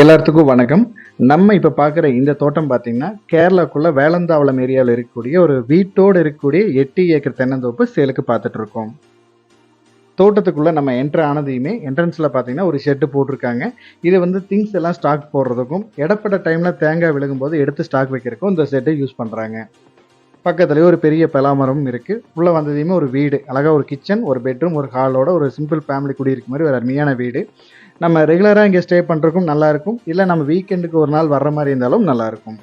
எல்லாத்துக்கும் வணக்கம். நம்ம இப்போ பார்க்குற இந்த தோட்டம் பார்த்தீங்கன்னா கேரளாக்குள்ள வேலந்தாவளம் ஏரியாவில் இருக்கக்கூடிய ஒரு வீட்டோடு இருக்கக்கூடிய எட்டு ஏக்கர் தென்னந்தோப்பு சேலுக்கு பார்த்துட்டு இருக்கோம் தோட்டத்துக்குள்ள நம்ம என்ட்ரு ஆனதையுமே என்ட்ரன்ஸில் பார்த்தீங்கன்னா ஒரு ஷெட்டு போட்டிருக்காங்க. இது வந்து திங்ஸ் எல்லாம் ஸ்டாக் போடுறதுக்கும் இடப்பட்ட டைமில் தேங்காய் விழுகும்போது எடுத்து ஸ்டாக் வைக்கிறதுக்கும் இந்த ஷெட்டை யூஸ் பண்ணுறாங்க பக்கத்துலேயே ஒரு பெரிய பலாமரமும் இருக்குது உள்ளே வந்ததையுமே ஒரு வீடு. அழகாக ஒரு கிச்சன் ஒரு பெட்ரூம் ஒரு ஹாலோட ஒரு சிம்பிள் ஃபேமிலி குடியிருக்க மாதிரி ஒரு அருமையான வீடு. நம்ம ரெகுலராக இங்கே ஸ்டே பண்ணுறக்கும் நல்லாயிருக்கும் இல்லை நம்ம வீக்கெண்டுக்கு ஒரு நாள் வர்ற மாதிரி இருந்தாலும் நல்லாயிருக்கும்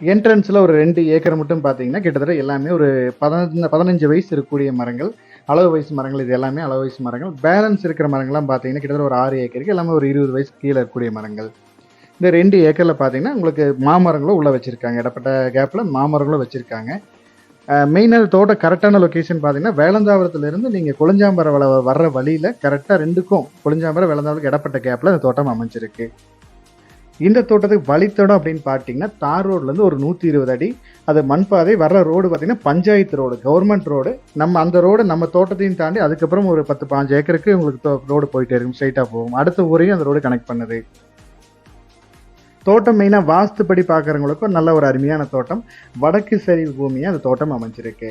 என்ட்ரன்ஸில் ஒரு ரெண்டு ஏக்கர் மட்டும் பார்த்தீங்கன்னா கிட்டத்தட்ட எல்லாமே ஒரு பதினஞ்சு பதினஞ்சு வயசு இருக்கக்கூடிய மரங்கள் அளவு வயசு மரங்கள் இது எல்லாமே அளவு வயசு மரங்கள். பேலன்ஸ் இருக்கிற மரங்கள்லாம் பார்த்தீங்கன்னா கிட்டத்தட்ட ஒரு ஆறு ஏக்கருக்கு எல்லாமே ஒரு இருபது வயசு கீழே இருக்கக்கூடிய மரங்கள். இந்த ரெண்டு ஏக்கரில் பார்த்தீங்கன்னா உங்களுக்கு மாமரங்களும் உள்ளே வச்சுருக்காங்க. இடப்பட்ட கேப்பில் மாமரங்களும் வச்சுருக்காங்க. மெயினாக தோட்டம் கரெக்டான லொக்கேஷன் பார்த்தீங்கன்னா வேளந்தாவரத்துலேருந்து நீங்கள் கொளிஞ்சாம்பரம் வள வர்ற வழியில் கரெக்டாக ரெண்டுக்கும் கொளிஞ்சாம்பரம் வேளந்தாவரத்துக்கு இடப்பட்ட கேப்பில் அந்த தோட்டம் அமைஞ்சிருக்கு. இந்த தோட்டத்துக்கு வழித்தடம் அப்படின்னு பார்த்தீங்கன்னா தார் ரோட்லேருந்து ஒரு நூற்றி இருபது அடி. அது மண் பாதை வர்ற ரோடு பார்த்தீங்கன்னா பஞ்சாயத்து ரோடு கவர்மெண்ட் ரோடு நம்ம அந்த ரோடு நம்ம தோட்டத்தையும் தாண்டி அதுக்கப்புறம் ஒரு பத்து பாஞ்சு ஏக்கருக்கு உங்களுக்கு ரோடு போயிட்டே இருக்கும் ஸ்ட்ரைட்டாக போகும். அடுத்த ஊரையும் அந்த ரோடு கனெக்ட் பண்ணுது. தோட்டம் மெயினாக வாஸ்துப்படி பார்க்குறவங்களுக்கும் நல்ல ஒரு அருமையான தோட்டம். வடக்கு சரிவு பூமியாக அந்த தோட்டம் அமைஞ்சிருக்கு.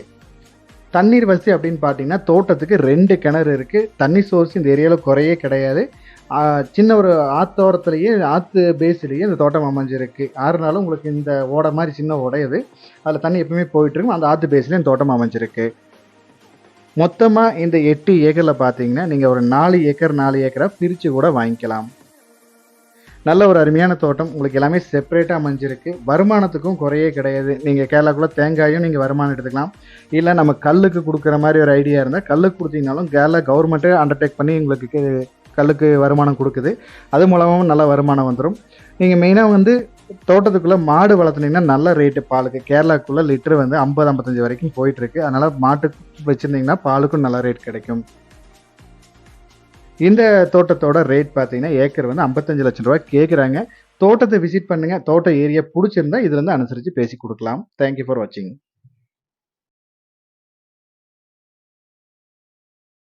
தண்ணீர் வசதி அப்படின்னு பார்த்தீங்கன்னா தோட்டத்துக்கு ரெண்டு கிணறு இருக்குது தண்ணி சோர்ஸ் இந்த ஏரியாவில் குறையே கிடையாது. சின்ன ஒரு ஆத்தோரத்துலேயே ஆற்று பேஸ்லேயே இந்த தோட்டம் அமைஞ்சிருக்கு. ஆறுனாலும் உங்களுக்கு இந்த ஓடை மாதிரி சின்ன ஓடை இது அதில் தண்ணி எப்பவுமே போயிட்டுருக்கும் அந்த ஆற்று பேஸ்லேயே இந்த தோட்டம் அமைஞ்சிருக்கு. மொத்தமாக இந்த எட்டு ஏக்கரில் பார்த்தீங்கன்னா நீங்கள் ஒரு நாலு ஏக்கர் நாலு ஏக்கராக பிரித்து கூட வாங்கிக்கலாம். நல்ல ஒரு அருமையான தோட்டம். உங்களுக்கு எல்லாமே செப்பரேட்டாக அமைஞ்சிருக்கு. வருமானத்துக்கும் குறையே கிடையாது. நீங்கள் கேரளாக்குள்ளே தேங்காயும் நீங்கள் வருமானம் எடுத்துக்கலாம். இல்லை நம்ம கல்லுக்கு கொடுக்குற மாதிரி ஒரு ஐடியா இருந்தால் கல்லுக்கு கொடுத்தீங்கனாலும் கேரளா கவர்மெண்ட்டே அண்டர்டேக் பண்ணி உங்களுக்கு கல்லுக்கு வருமானம் கொடுக்குது. அது மூலமாகவும் நல்ல வருமானம் வந்துடும் நீங்கள் மெயினாக வந்து தோட்டத்துக்குள்ளே மாடு வளர்த்துனீங்கன்னா நல்ல ரேட்டு பாலுக்கு. கேரளாக்குள்ளே லிட்டர் வந்து ஐம்பது ஐம்பத்தஞ்சு வரைக்கும் போயிட்டுருக்கு அதனால் மாட்டுக்கு வச்சுருந்தீங்கன்னா பாலுக்கும் நல்ல ரேட் கிடைக்கும். இந்த தோட்டத்தோட ரேட் பார்த்தீங்கன்னா ஏக்கர் வந்து ஐம்பத்தஞ்சு லட்சம் ரூபாய் கேட்குறாங்க தோட்டத்தை விசிட் பண்ணுங்க. தோட்ட ஏரியா பிடிச்சிருந்தா இதுலேருந்து அனுசரித்து பேசி கொடுக்கலாம். தேங்க்யூ ஃபார் வாட்சிங்